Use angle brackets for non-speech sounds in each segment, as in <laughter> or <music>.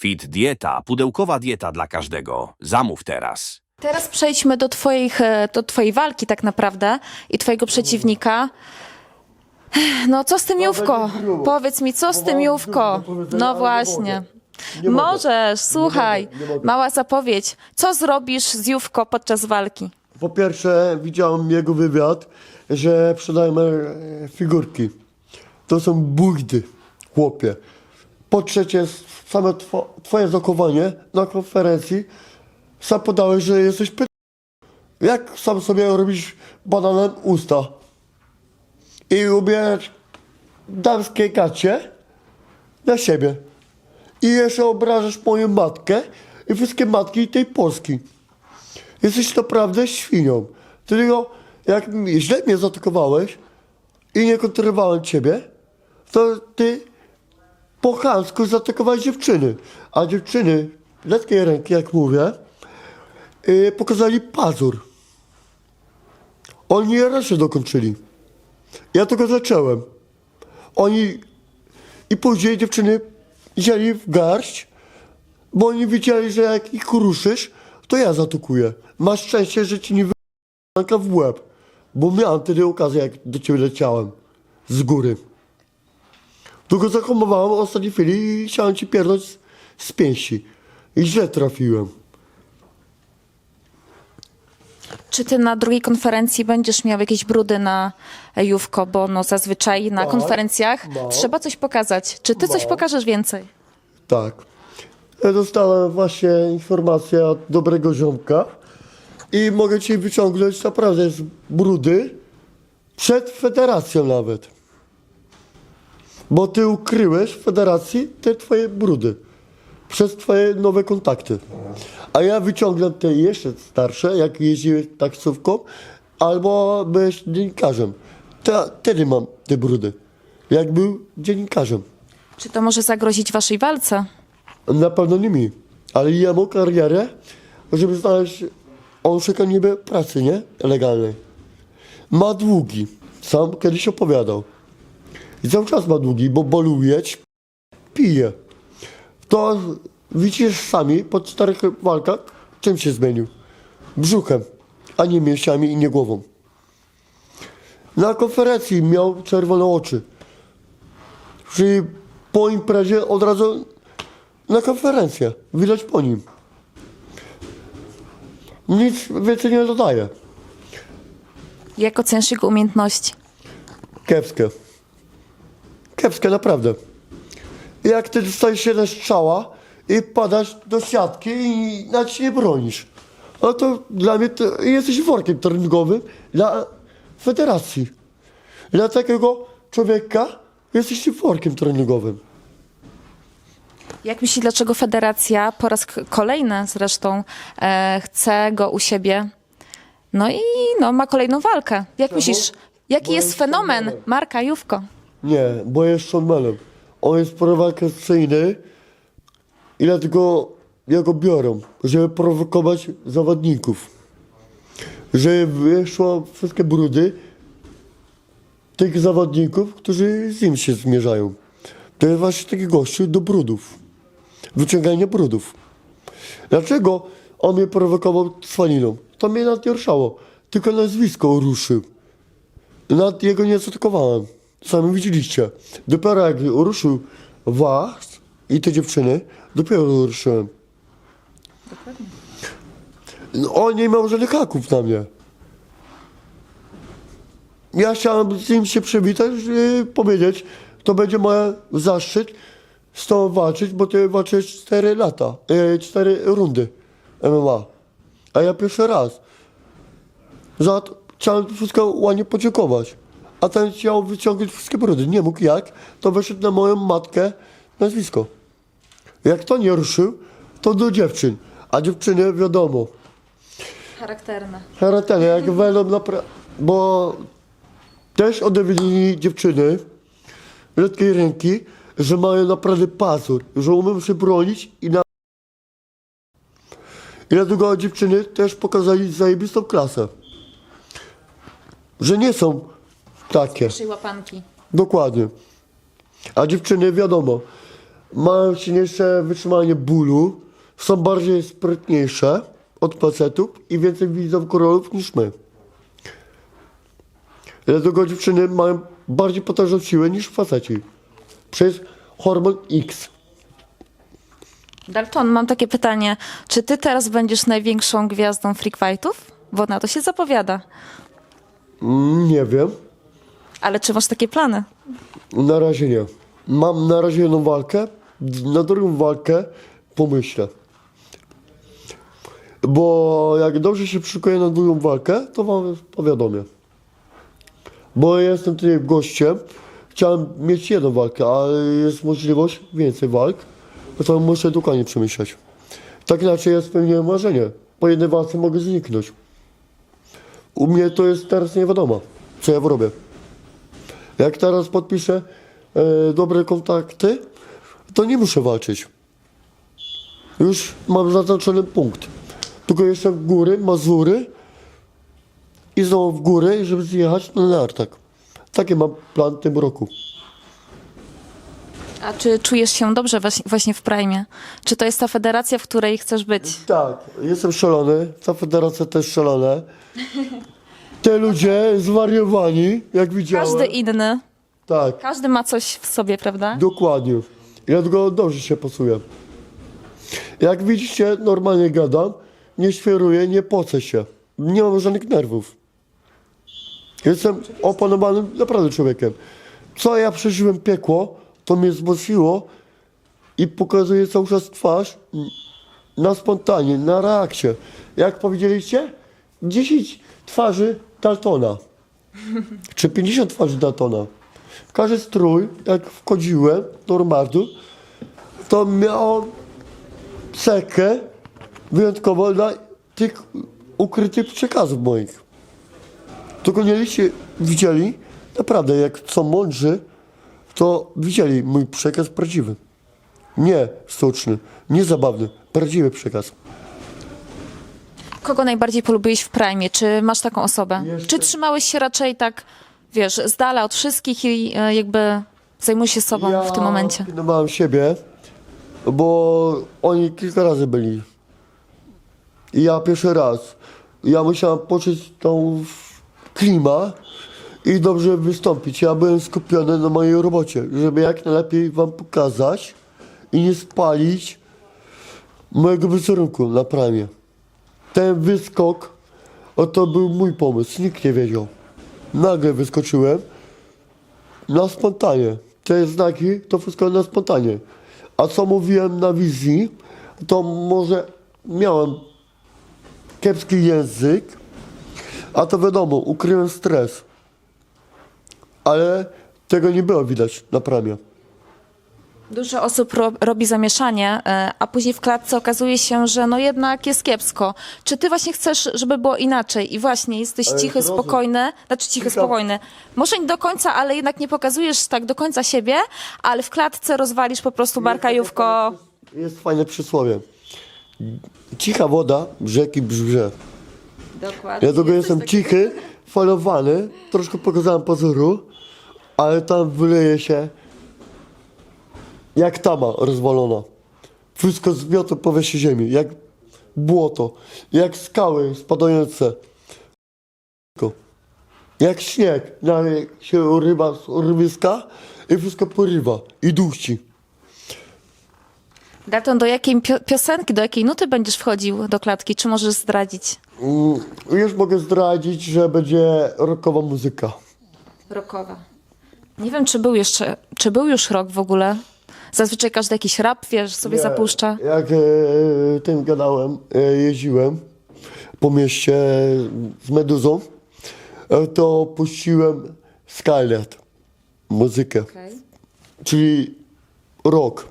Fit dieta, pudełkowa dieta dla każdego. Zamów teraz. Teraz przejdźmy do, twoich, e, do twojej walki tak naprawdę i twojego przeciwnika. No co z tym Jówko? będzie grubo. Powiedz mi, co z Bo tym mam Jówko? dużo do powiedzenia, No nie właśnie. mogę. Nie mogę. Możesz, słuchaj. mogę, nie mogę. Mała zapowiedź. Co zrobisz z Jówko podczas walki? Po pierwsze, widziałem jego wywiad, że sprzedajemy e, figurki. To są bujdy, chłopie. Po trzecie, same two, twoje zachowanie na konferencji sam podałeś, że jesteś py... Jak sam sobie robisz bananem usta i ubierać damskie gacie na siebie. I jeszcze obrażasz moją matkę i wszystkie matki tej Polski. Jesteś naprawdę świnią. Tylko jak źle mnie zaatakowałeś i nie kontrolowałem ciebie, to ty po chamsku zaatakowałeś dziewczyny. A dziewczyny, letkie ręki, jak mówię, yy, pokazali pazur. Oni resztę dokończyli. Ja tylko zacząłem. Oni i później dziewczyny wzięli w garść, bo oni widzieli, że jak ich ruszysz, to ja zaatakuję. Masz szczęście, że ci nie wyjęła w łeb, bo miałem wtedy okazję, jak do ciebie leciałem z góry. Tylko zahamowałem w ostatniej chwili i chciałem ci pierdnąć z, z pięści. I źle trafiłem. Czy ty na drugiej konferencji będziesz miał jakieś brudy na Jówko? Bo no zazwyczaj na Tak, konferencjach trzeba coś pokazać. Czy ty coś pokażesz więcej? Tak. Ja dostałem właśnie informację od dobrego ziomka i mogę ci wyciągnąć naprawdę z brudy przed federacją nawet. Bo ty ukryłeś w federacji te twoje brudy przez twoje nowe kontakty. A ja wyciągnę te jeszcze starsze, jak jeździłeś taksówką, albo byłeś dziennikarzem. Te, wtedy mam te brudy. Jak był dziennikarzem. Czy to może zagrozić waszej walce? Na pewno nie mi, ale jemu karierę, żeby znaleźć, on szuka niby pracy, nie? Legalnej. Ma długi, sam kiedyś opowiadał. I cały czas ma długi, bo boluje, ć- pije. To widzisz sami po czterech walkach, czym się zmienił? Brzuchem, a nie mięśniami i nie głową. Na konferencji miał czerwone oczy. Czyli po imprezie od razu na konferencję. Widać po nim. Nic więcej nie dodaje. Jak ocenisz jego umiejętności? Kiepskie. Kiepskie, naprawdę. Jak ty dostajesz jeden strzała i padasz do siatki i nawet się nie bronisz. No to dla mnie to jesteś workiem treningowym dla federacji. Dla takiego człowieka jesteś workiem treningowym. Jak myślisz, dlaczego federacja po raz kolejny zresztą e, chce go u siebie? No i no, ma kolejną walkę. Jak myślisz, jaki Bo jest fenomen. Marka Jówko? Nie, bo jest showmanem. On jest prowokacyjny i dlatego ja go biorą, żeby prowokować zawodników. Żeby wyszło wszystkie brudy tych zawodników, którzy z nim się zmierzają. To jest właśnie taki gościu do brudów. Wyciąganie brudów. Dlaczego on mnie prowokował cwaniną? To mnie nawet. Tylko nazwisko ruszył. Nad jego nie zaatakowałem. Sami widzieliście. Dopiero jak ruszył was i te dziewczyny, dopiero ruszyłem. No, on nie miał żadnych haków na mnie. Ja chciałem z nim się przywitać i powiedzieć, to będzie mój zaszczyt z tobą walczyć, bo ty walczysz 4 lata, 4 rundy MMA. A ja pierwszy raz. Za to chciałem wszystko ładnie podziękować. A ten chciał wyciągnąć wszystkie brudy. Nie mógł jak, to wyszedł na moją matkę nazwisko. Jak to nie ruszył, to do dziewczyn. A dziewczyny wiadomo, Charakterne. charaktery, jak <laughs> wejdą na pra... Bo też udowodnili dziewczyny letkiej ręki, że mają naprawdę pazur, że umieją się bronić i na... I dlatego dziewczyny też pokazali zajebistą klasę. Że nie są takie. Pierwszej łapanki. Dokładnie. A dziewczyny wiadomo, mają silniejsze wytrzymanie bólu, są bardziej sprytniejsze od facetów i więcej widzą kolorów niż my. Dlatego dziewczyny mają bardziej potężną siłę niż faceci. Przez hormon X. Dalton, mam takie pytanie. Czy ty teraz będziesz największą gwiazdą freak fightów? Bo na to się zapowiada. Mm, Nie wiem. Ale czy masz takie plany? Na razie nie. Mam na razie jedną walkę. Na drugą walkę pomyślę. Bo jak dobrze się szykuję na drugą walkę, to wam powiadomię. Bo jestem tutaj gościem. Chciałem mieć jedną walkę, ale jest możliwość więcej walk. To muszę dokładnie przemyśleć. Tak inaczej ja spełniłem marzenie. Po jednej walce mogę zniknąć. U mnie to jest teraz nie wiadomo, co ja robię. Jak teraz podpiszę e, dobre kontakty, to nie muszę walczyć. Już mam zaznaczony punkt. Tylko jeszcze w góry, Mazury i znowu w góry, żeby zjechać na nartak. Taki mam plan w tym roku. A czy czujesz się dobrze waś- właśnie w Prime? Czy to jest ta federacja, w której chcesz być? Tak, jestem szalony, ta federacja też szalona. <laughs> Te ludzie zwariowani, jak widziałem. Każdy inny. Tak. Każdy ma coś w sobie, prawda? Dokładnie. Ja tylko dobrze się pasuję. Jak widzicie, normalnie gadam, nie świeruję, nie pocę się. Nie mam żadnych nerwów. Jestem opanowanym naprawdę człowiekiem. Co ja przeżyłem piekło, to mnie wzmocniło i pokazuje cały czas twarz na spontanie, na reakcję. Jak powiedzieliście? 10 twarzy Daltona. Czy 50 twarzy Daltona. Każdy strój, jak wchodziłem do armatu, to miał cekę wyjątkowo dla tych ukrytych przekazów moich. Tylko nie liście widzieli, naprawdę, jak są mądrzy, to widzieli mój przekaz prawdziwy. Nie sztuczny, nie zabawny, prawdziwy przekaz. Kogo najbardziej polubiłeś w Prime? Czy masz taką osobę? Jeszcze- Czy trzymałeś się raczej tak, wiesz, z dala od wszystkich i e, jakby zajmujesz się sobą w tym momencie? pilnowałem siebie, bo oni kilka razy byli. I ja pierwszy raz. Ja musiałem poczuć tą klimę i dobrze wystąpić. Ja byłem skupiony na mojej robocie, żeby jak najlepiej wam pokazać i nie spalić mojego wizerunku na premię. Ten wyskok, o to był mój pomysł, nikt nie wiedział. Nagle wyskoczyłem, na spontanie. Te znaki to wszystko na spontanie. A co mówiłem na wizji, to może miałem kiepski język, a to wiadomo, ukryłem stres. Ale tego nie było widać na premie. Dużo osób ro, robi zamieszanie, e, a później w klatce okazuje się, że no jednak jest kiepsko. Czy ty właśnie chcesz, żeby było inaczej i właśnie jesteś Ale cichy, spokojny, znaczy cichy, spokojny. Może nie do końca, ale jednak nie pokazujesz tak do końca siebie, ale w klatce rozwalisz po prostu barkajówko. Jest fajne przysłowie. Cicha woda rzeki brze. Dokładnie. Ja długo jestem cichy, falowany, troszkę pokazałem pozoru, ale tam wyleje się jak tama rozwalona. Wszystko zmiotło powierzchnię ziemi, jak błoto, jak skały spadające. Jak śnieg, na, jak się urywa z urwiska i wszystko porywa i duści. Dalton, do jakiej pio- piosenki, do jakiej nuty będziesz wchodził do klatki? Czy możesz zdradzić? Mm, Już mogę zdradzić, że będzie rockowa muzyka. Rockowa. Nie wiem, czy był jeszcze, czy był już rok w ogóle. Zazwyczaj każdy jakiś rap, wiesz, sobie Nie, zapuszcza. Jak e, tym gadałem, e, jeździłem po mieście z Meduzą, e, to puściłem Skylet, muzykę, czyli rock.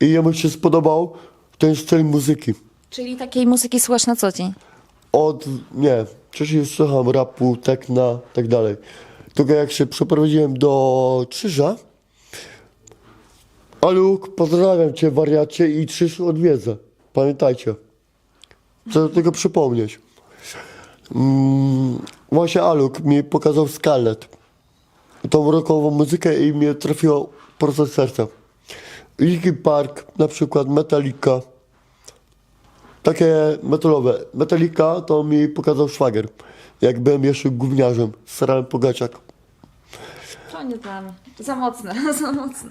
I jemu się spodobał ten styl muzyki. Czyli takiej muzyki słuchasz na co dzień. Od, nie, wcześniej słucham rapu, tekna, tak dalej. Tylko jak się przeprowadziłem do Krzyża, Aluk, pozdrawiam cię wariacie i Krzyż odwiedzę. Pamiętajcie. Chcę do tego przypomnieć. Mm, właśnie Aluk mi pokazał Scarlett. Tą rockową muzykę i mnie trafiło prosto w serce. Linkin Park, na przykład Metallica. Takie metalowe. Metallica to mi pokazał szwagier. Jak byłem jeszcze gówniarzem. Starałem pogaciak. Nie mnie. Za mocne, <laughs> za mocne.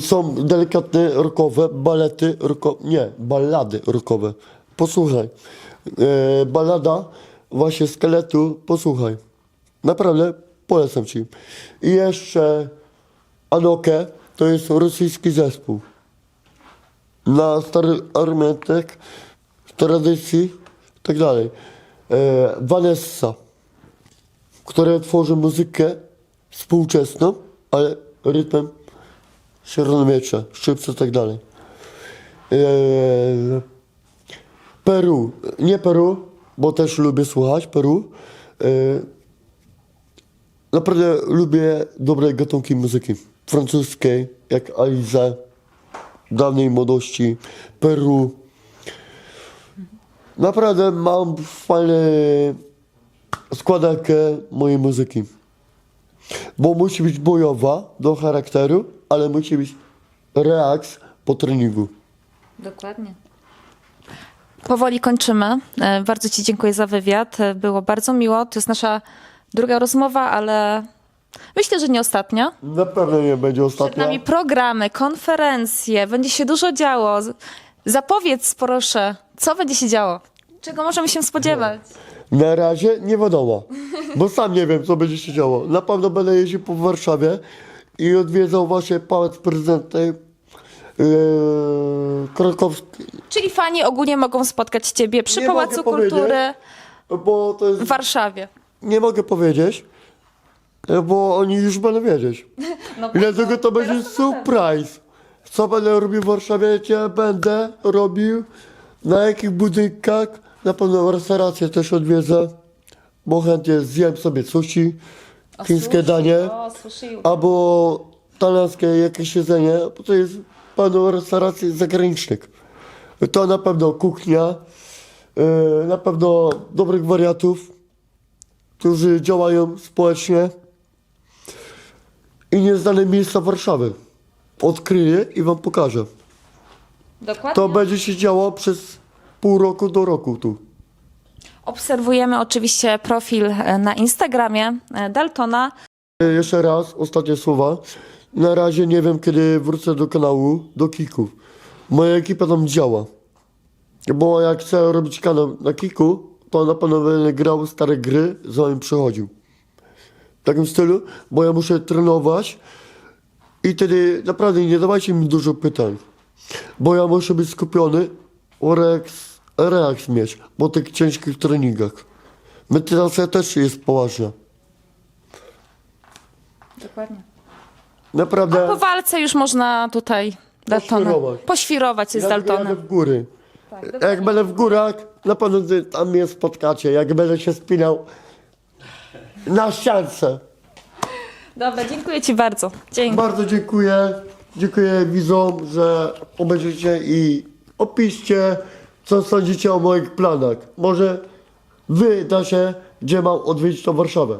Są delikatne rockowe, balety rockowe, nie, ballady rockowe. Posłuchaj. E, ballada właśnie Skeletu, posłuchaj. Naprawdę polecam Ci. I jeszcze Anoke, to jest rosyjski zespół. Na stary armetek, tradycji, tak dalej. E, Vanessa, która tworzy muzykę współczesną, ale rytmem średniowiecza, szczypce i tak dalej. Eee, Peru, nie Peru, bo też lubię słuchać Peru. Eee, naprawdę lubię dobre gatunki muzyki francuskiej, jak Alize, dawnej młodości, Peru. Naprawdę mam fajną składankę mojej muzyki. Bo musi być bojowa do charakteru, ale musi być reaks po treningu. Dokładnie. Powoli kończymy. E, Bardzo Ci dziękuję za wywiad. E, Było bardzo miło. To jest nasza druga rozmowa, ale myślę, że nie ostatnia. Na pewno nie będzie Przed ostatnia. nami programy, konferencje, będzie się dużo działo. Zapowiedz proszę, co będzie się działo? Czego możemy się spodziewać? Na razie nie wiadomo, bo sam nie wiem, co będzie się działo. Na pewno będę jeździł po Warszawie i odwiedzał właśnie pałac prezydenta yy, krakowski, Czyli fani ogólnie mogą spotkać Ciebie przy Nie Pałacu mogę powiedzieć. Kultury bo to jest... w Warszawie. Nie mogę powiedzieć, bo oni już będą wiedzieć. <laughs> No, I dlatego to będzie surprise. Co będę robił w Warszawie, gdzie będę robił, na jakich budynkach. Na pewno restaurację też odwiedzę, bo chętnie zjem sobie sushi, chińskie danie, O, sushi. albo talianskie jakieś jedzenie, bo to jest pełno restauracji zagranicznych. To na pewno kuchnia, yy, na pewno dobrych wariatów, którzy działają społecznie i nieznane miejsca Warszawy. Odkryję i wam pokażę. Dokładnie. To będzie się działo przez pół roku do roku tu. Obserwujemy oczywiście profil e, na Instagramie e, Daltona. E, Jeszcze raz, ostatnie słowa. Na razie nie wiem, kiedy wrócę do kanału, do Kików. Moja ekipa tam działa. Bo jak chcę robić kanał na Kiku, to na pewno będę grał stare gry, zanim przychodził. W takim stylu, bo ja muszę trenować i wtedy naprawdę nie dawajcie mi dużo pytań. Bo ja muszę być skupiony, reaks, reaks mieć, po tych ciężkich treningach. Medytacja też jest poważna. Dokładnie. Naprawdę. Po walce już można tutaj Daltona Poświrować. poświrować się z Jak jadę Daltonem. w góry. Tak, Jak będę w górach, na pewno ty tam mnie spotkacie. Jak będę się spinał na ściance. Dobra, dziękuję Ci bardzo. Dzięki. Bardzo dziękuję. Dziękuję widzom, że obejrzycie i opiszcie, co sądzicie o moich planach. Może wy da się, gdzie mam odwiedzić tą Warszawę.